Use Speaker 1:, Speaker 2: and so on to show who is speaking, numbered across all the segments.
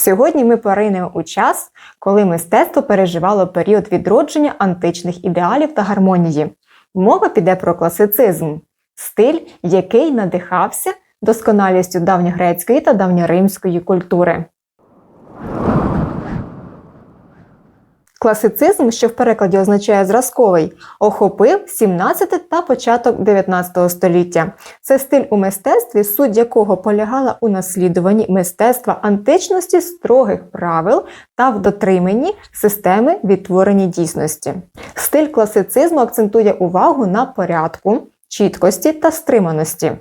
Speaker 1: Сьогодні ми поринемо у час, коли мистецтво переживало період відродження античних ідеалів та гармонії. Мова піде про класицизм, стиль, який надихався досконалістю давньогрецької та давньоримської культури. Класицизм, що в перекладі означає зразковий, охопив 17 та початок 19 століття. Це стиль у мистецтві, суть якого полягала у наслідуванні мистецтва античності строгих правил та в дотриманні системи відтворення дійсності. Стиль класицизму акцентує увагу на порядку, чіткості та стриманості,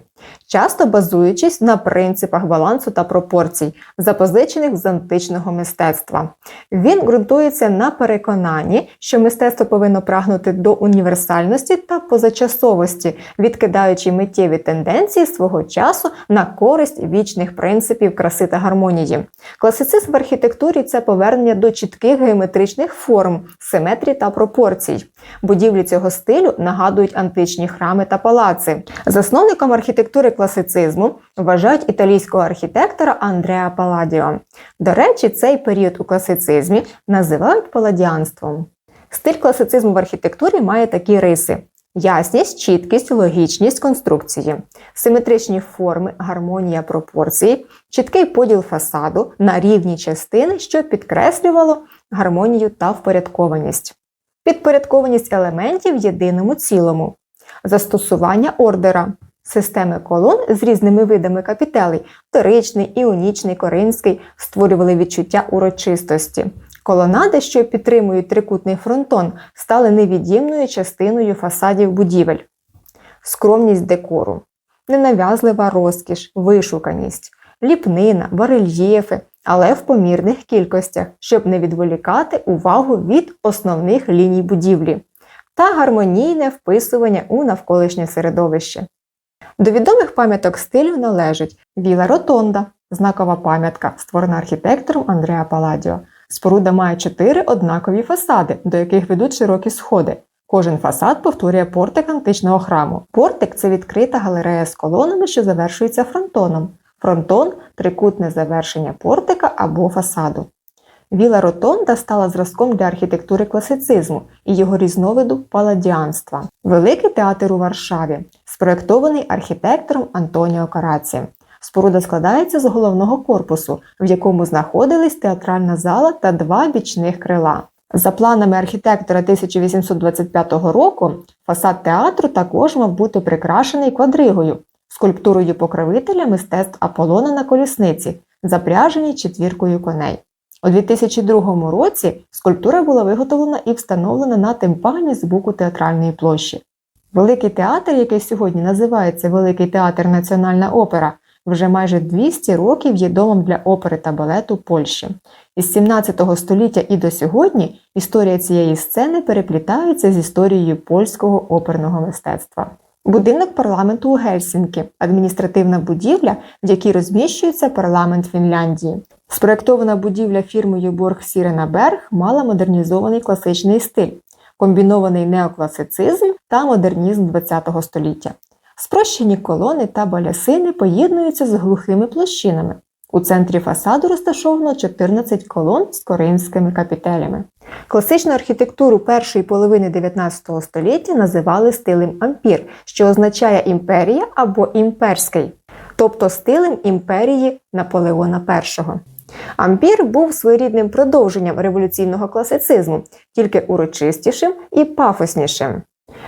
Speaker 1: часто базуючись на принципах балансу та пропорцій, запозичених з античного мистецтва. Він ґрунтується на переконанні, що мистецтво повинно прагнути до універсальності та позачасовості, відкидаючи миттєві тенденції свого часу на користь вічних принципів краси та гармонії. Класицизм в архітектурі це повернення до чітких геометричних форм, симетрії та пропорцій. Будівлі цього стилю нагадують античні храми та палаци. Засновником архітектури класицизму вважають італійського архітектора Андреа Паладіо. До речі, цей період у класицизмі називають паладіанством. Стиль класицизму в архітектурі має такі риси: ясність, чіткість, логічність конструкції, симетричні форми, гармонія пропорції, чіткий поділ фасаду на рівні частини, що підкреслювало гармонію та впорядкованість, підпорядкованість елементів єдиному цілому, застосування ордера, системи колон з різними видами капітелей вторичний, іонічний, коринський створювали відчуття урочистості. Колонади, що підтримують трикутний фронтон, стали невід'ємною частиною фасадів будівель, скромність декору, ненав'язлива розкіш, вишуканість, ліпнина, барельєфи, але в помірних кількостях, щоб не відволікати увагу від основних ліній будівлі, та гармонійне вписування у навколишнє середовище. До відомих пам'яток стилю належить Віла Ротонда, знакова пам'ятка, створена архітектором Андреа Паладіо. Споруда має чотири однакові фасади, до яких ведуть широкі сходи. Кожен фасад повторює портик античного храму. Портик це відкрита галерея з колонами, що завершується фронтоном. Фронтон трикутне завершення портика або фасаду. Віла Ротонда стала зразком для архітектури класицизму і його різновиду паладіанства. Великий театр у Варшаві, спроєктований архітектором Антоніо Караці. Споруда складається з головного корпусу, в якому знаходились театральна зала та два бічних крила. За планами архітектора 1825 року, фасад театру також мав бути прикрашений квадригою, скульптурою покровителя мистецтв Аполлона на колісниці, запряженій четвіркою коней. У 2002 році скульптура була виготовлена і встановлена на тимпані з боку театральної площі. Великий театр, який сьогодні називається Великий театр Національна опера, вже майже 200 років є домом для опери та балету Польщі. Із 17 століття і до сьогодні історія цієї сцени переплітається з історією польського оперного мистецтва. Будинок парламенту у Гельсінкі адміністративна будівля, в якій розміщується парламент Фінляндії. Спроектована будівля фірмою Юборг Сірена Берг мала модернізований класичний стиль, комбінований неокласицизм та модернізм ХХ століття. Спрощені колони та балясини поєднуються з глухими площинами. У центрі фасаду розташовано 14 колон з коринськими капітелями. Класичну архітектуру першої половини 19 століття називали стилем ампір, що означає імперія або імперський, тобто стилем імперії Наполеона І. Ампір був своєрідним продовженням революційного класицизму, тільки урочистішим і пафоснішим.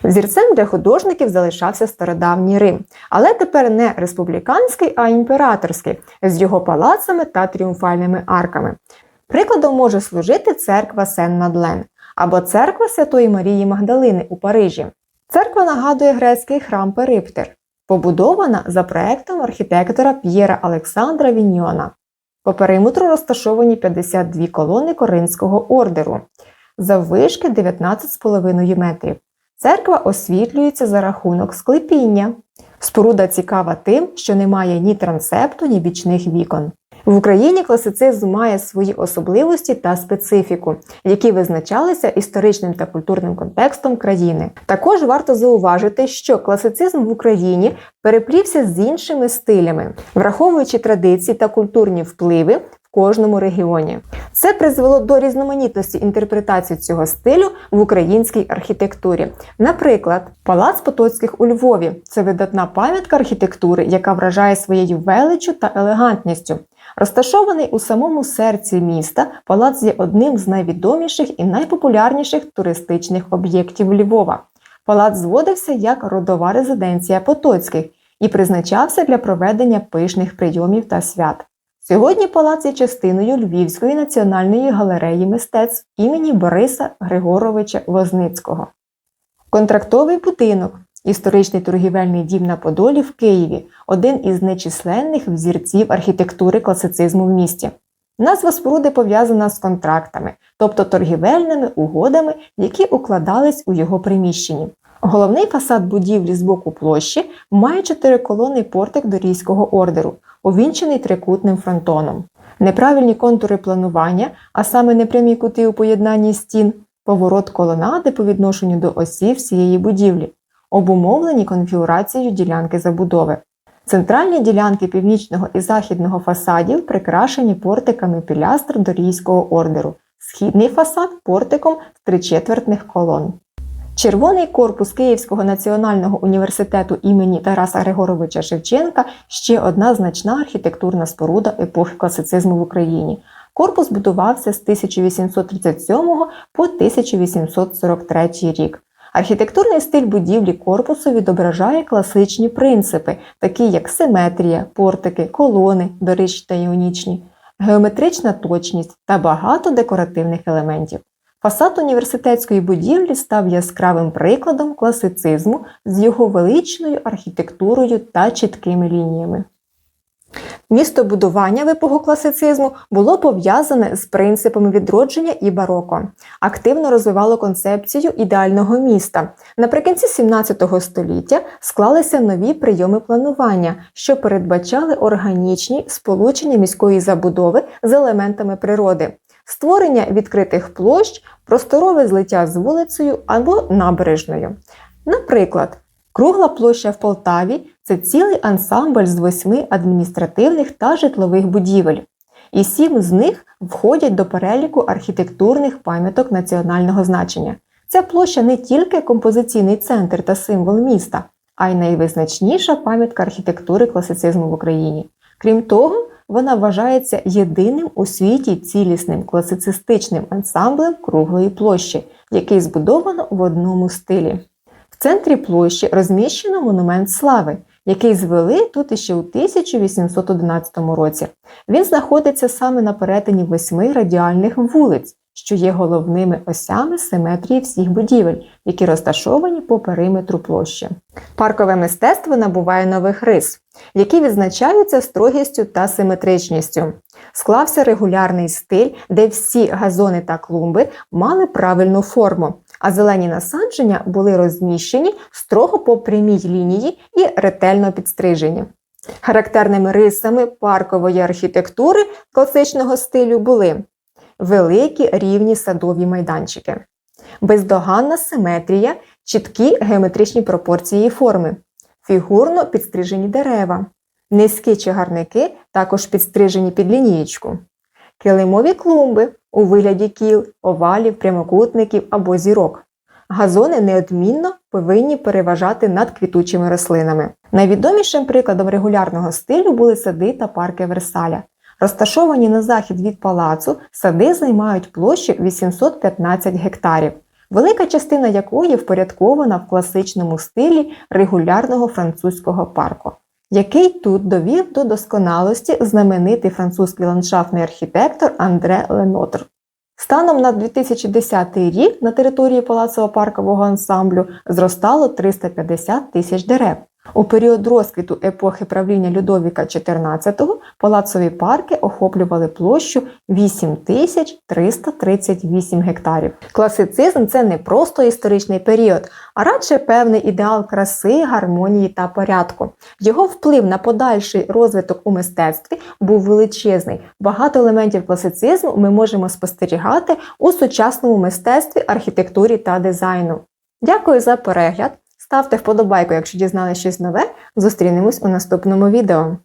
Speaker 1: Взірцем для художників залишався стародавній Рим, але тепер не республіканський, а імператорський, з його палацами та тріумфальними арками. Прикладом може служити церква Сен-Мадлен або церква Святої Марії Магдалини у Парижі. Церква нагадує грецький храм Периптер, побудована за проектом архітектора П'єра Олександра Віньйона. По периметру розташовані 52 колони Коринського ордеру, заввишки 19,5 метрів. Церква освітлюється за рахунок склепіння. Споруда цікава тим, що не має ні трансепту, ні бічних вікон. В Україні класицизм має свої особливості та специфіку, які визначалися історичним та культурним контекстом країни. Також варто зауважити, що класицизм в Україні переплівся з іншими стилями, враховуючи традиції та культурні впливи. Кожному регіоні. Це призвело до різноманітності інтерпретацій цього стилю в українській архітектурі. Наприклад, Палац Потоцьких у Львові це видатна пам'ятка архітектури, яка вражає своєю величчю та елегантністю. Розташований у самому серці міста, палац є одним з найвідоміших і найпопулярніших туристичних об'єктів Львова. Палац зводився як родова резиденція Потоцьких і призначався для проведення пишних прийомів та свят. Сьогодні палац є частиною Львівської національної галереї мистецтв імені Бориса Григоровича Возницького. Контрактовий будинок історичний торгівельний дім на Подолі в Києві один із нечисленних взірців архітектури класицизму в місті. Назва споруди пов'язана з контрактами, тобто торгівельними угодами, які укладались у його приміщенні. Головний фасад будівлі з боку площі має чотириколонний портик дорійського ордеру, увінчений трикутним фронтоном. Неправильні контури планування, а саме непрямі кути у поєднанні стін, поворот колонади по відношенню до осів всієї будівлі, обумовлені конфігурацією ділянки забудови. Центральні ділянки північного і західного фасадів прикрашені портиками пілястр дорійського ордеру, східний фасад портиком з тричетвертних колон. Червоний корпус Київського національного університету імені Тараса Григоровича Шевченка ще одна значна архітектурна споруда епохи класицизму в Україні. Корпус будувався з 1837 по 1843 рік. Архітектурний стиль будівлі корпусу відображає класичні принципи, такі як симетрія, портики, колони, доричні та іонічні, геометрична точність та багато декоративних елементів. Фасад університетської будівлі став яскравим прикладом класицизму з його величною архітектурою та чіткими лініями. Містобудування в епоху класицизму було пов'язане з принципами відродження і бароко, активно розвивало концепцію ідеального міста. Наприкінці 17 століття склалися нові прийоми планування, що передбачали органічні сполучення міської забудови з елементами природи, створення відкритих площ, просторове злиття з вулицею або набережною. Наприклад, Кругла площа в Полтаві це цілий ансамбль з восьми адміністративних та житлових будівель, і сім з них входять до переліку архітектурних пам'яток національного значення. Ця площа не тільки композиційний центр та символ міста, а й найвизначніша пам'ятка архітектури класицизму в Україні. Крім того, вона вважається єдиним у світі цілісним класицистичним ансамблем круглої площі, який збудовано в одному стилі. В центрі площі розміщено монумент слави, який звели тут іще у 1811 році. Він знаходиться саме на перетині восьми радіальних вулиць, що є головними осями симетрії всіх будівель, які розташовані по периметру площі. Паркове мистецтво набуває нових рис, які відзначаються строгістю та симетричністю. Склався регулярний стиль, де всі газони та клумби мали правильну форму, а зелені насадження були розміщені строго по прямій лінії і ретельно підстрижені. Характерними рисами паркової архітектури класичного стилю були великі рівні садові майданчики, бездоганна симетрія, чіткі геометричні пропорції і форми, фігурно підстрижені дерева, низькі чагарники, також підстрижені під лінієчку, килимові клумби у вигляді кіл, овалів, прямокутників або зірок. Газони неодмінно повинні переважати над квітучими рослинами. Найвідомішим прикладом регулярного стилю були сади та парки Версаля. Розташовані на захід від палацу, сади займають площу 815 гектарів, велика частина якої впорядкована в класичному стилі регулярного французького парку, який тут довів до досконалості знаменитий французький ландшафтний архітектор Андре Ленотр. Станом на 2010 рік на території палацово-паркового ансамблю зростало 350 тисяч дерев. У період розквіту епохи правління Людовіка XIV палацові парки охоплювали площу 8338 гектарів. Класицизм це не просто історичний період, а радше певний ідеал краси, гармонії та порядку. Його вплив на подальший розвиток у мистецтві був величезний. Багато елементів класицизму ми можемо спостерігати у сучасному мистецтві, архітектурі та дизайну. Дякую за перегляд! Ставте вподобайку, якщо дізналися щось нове. Зустрінемось у наступному відео.